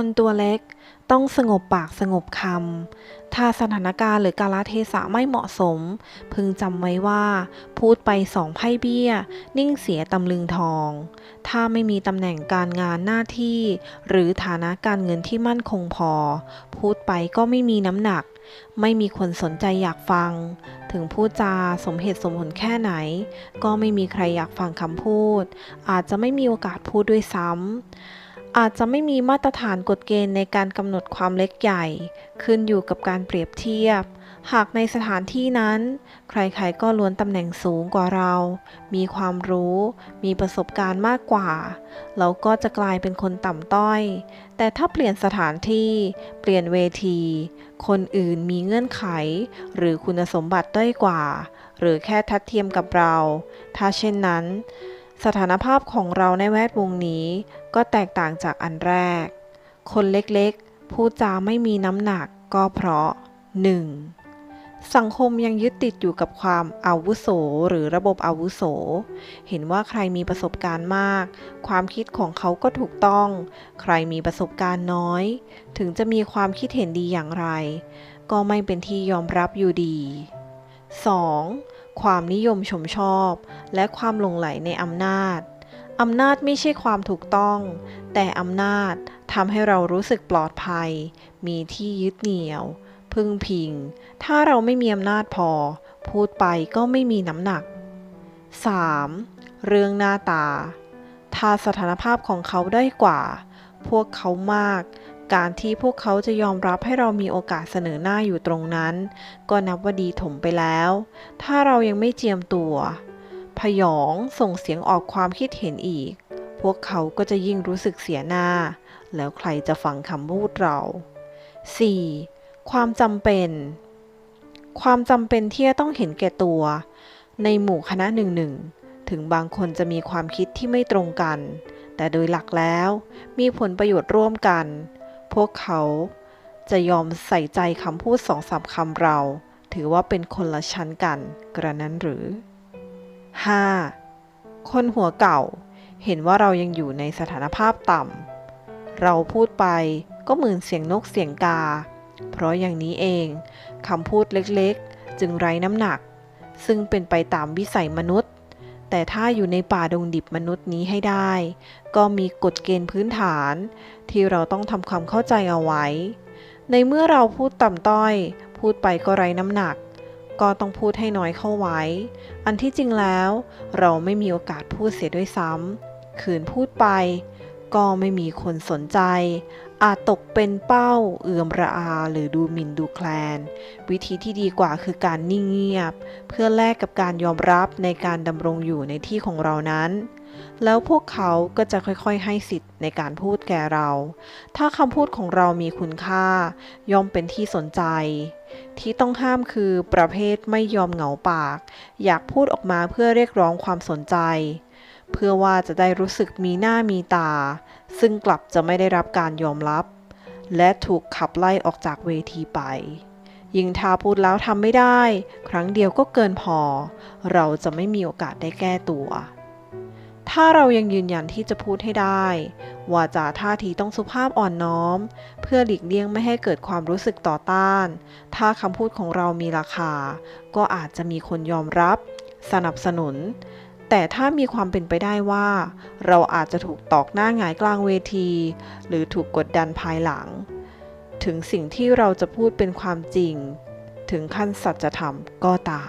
คนตัวเล็กต้องสงบปากสงบคำ ถ้าสถานการณ์หรือกาลเทศะไม่เหมาะสม พึงจำไว้ว่า พูดไปสองไพ่เบี้ย นิ่งเสียตำลึงทอง ถ้าไม่มีตำแหน่งการงานหน้าที่ หรือฐานะการเงินที่มั่นคงพอ พูดไปก็ไม่มีน้ำหนัก ไม่มีคนสนใจอยากฟัง ถึงพูดจาสมเหตุสมผลแค่ไหน ก็ไม่มีใครอยากฟังคำพูด อาจจะไม่มีโอกาสพูดด้วยซ้ำ อาจจะไม่มีมาตรฐานกฎเกณฑ์ในการกำหนดความเล็กใหญ่ ขึ้นอยู่กับการเปรียบเทียบ หากในสถานที่นั้น ใครๆก็ล้วนตำแหน่งสูงกว่าเรา มีความรู้ มีประสบการณ์มากกว่า เราก็จะกลายเป็นคนต่ำต้อย แต่ถ้าเปลี่ยนสถานที่ เปลี่ยนเวที คนอื่นมีเงื่อนไข หรือคุณสมบัติด้อยกว่า หรือแค่ทัดเทียมกับเรา ถ้าเช่นนั้น สถานภาพของเราในแวดวงนี้ก็แตกต่างจากอันแรก คนเล็กๆ พูดจาไม่มีน้ำหนักก็เพราะ 1. สังคมยังยึดติดอยู่กับความอาวุโสหรือระบบอาวุโส เห็นว่าใครมีประสบการณ์มาก ความคิดของเขาก็ถูกต้อง ใครมีประสบการณ์น้อย ถึงจะมีความคิดเห็นดีอย่างไร ก็ไม่เป็นที่ยอมรับอยู่ดี 2. ความนิยมชมชอบ และความหลงไหลในอำนาจ อำนาจไม่ใช่ความถูกต้อง แต่อำนาจทำให้เรารู้สึกปลอดภัย มีที่ยึดเหนี่ยว พึ่งพิง ถ้าเราไม่มีอำนาจพอ พูดไปก็ไม่มีน้ำหนัก 3. เรื่องหน้าตา ถ้าสถานภาพของเขาได้กว่า พวกเขามาก การที่พวกเขาจะยอมรับให้เรามีโอกาสเสนอหน้าอยู่ตรงนั้น ก็นับว่าดีถมไปแล้ว ถ้าเรายังไม่เจียมตัว พยองส่งเสียงออกความคิดเห็นอีก พวกเขาก็จะยิ่งรู้สึกเสียหน้า แล้วใครจะฟังคำพูดเรา 4. ความจำเป็น ความจำเป็นที่จะต้องเห็นแก่ตัว ในหมู่คณะหนึ่งหนึ่งถึงบางคนจะมีความคิดที่ไม่ตรงกัน แต่โดยหลักแล้ว มีผลประโยชน์ร่วมกัน พวกเขาจะยอมใส่ใจคำพูดสองสามคำเรา ถือว่าเป็นคนละชั้นกันกระนั้นหรือ 5. คนหัวเก่า เห็นว่าเรายังอยู่ในสถานภาพต่ำ เราพูดไปก็เหมือนเสียงนกเสียงกา เพราะอย่างนี้เองคำพูดเล็กๆ จึงไร้น้ำหนัก ซึ่งเป็นไปตามวิสัยมนุษย์ แต่ถ้าอยู่ในป่าดงดิบมนุษย์นี้ให้ได้ ก็มีกฎเกณฑ์พื้นฐาน ที่เราต้องทำความเข้าใจเอาไว้ ในเมื่อเราพูดต่ำต้อย พูดไปก็ไร้น้ำหนัก ก็ต้องพูดให้น้อยเข้าไว้ อันที่จริงแล้ว เราไม่มีโอกาสพูดเสียด้วยซ้ำขืนพูดไป ก็ไม่มีคนสนใจ อาจตกเป็นเป้า เอื่อมระอาหรือดูหมิ่นดูแคลน วิธีที่ดีกว่าคือการนิ่งเงียบ เพื่อแลกกับการยอมรับในการดำรงอยู่ในที่ของเรานั้น แล้วพวกเขาก็จะค่อยๆให้สิทธิ์ในการพูดแก่เรา ถ้าคำพูดของเรามีคุณค่า ย่อมเป็นที่สนใจ ที่ต้องห้ามคือประเภทไม่ยอมเหงาปาก อยากพูดออกมาเพื่อเรียกร้องความสนใจ เพื่อว่าจะได้รู้สึกมีหน้ามีตา ซึ่งกลับจะไม่ได้รับการยอมรับ และถูกขับไล่ออกจากเวทีไป ยิ่งถ้าพูดแล้วทำไม่ได้ ครั้งเดียวก็เกินพอ เราจะไม่มีโอกาสได้แก้ตัว ถ้าเรายังยืนยันที่จะพูดให้ได้ วาจาท่าทีต้องสุภาพอ่อนน้อม เพื่อหลีกเลี่ยงไม่ให้เกิดความรู้สึกต่อต้าน ถ้าคำพูดของเรามีราคา ก็อาจจะมีคนยอมรับ สนับสนุน แต่ถ้ามีความเป็นไปได้ว่า เราอาจจะถูกตอกหน้าหงายกลางเวที หรือถูกกดดันภายหลัง ถึงสิ่งที่เราจะพูดเป็นความจริง ถึงขั้นสัจธรรมก็ตาม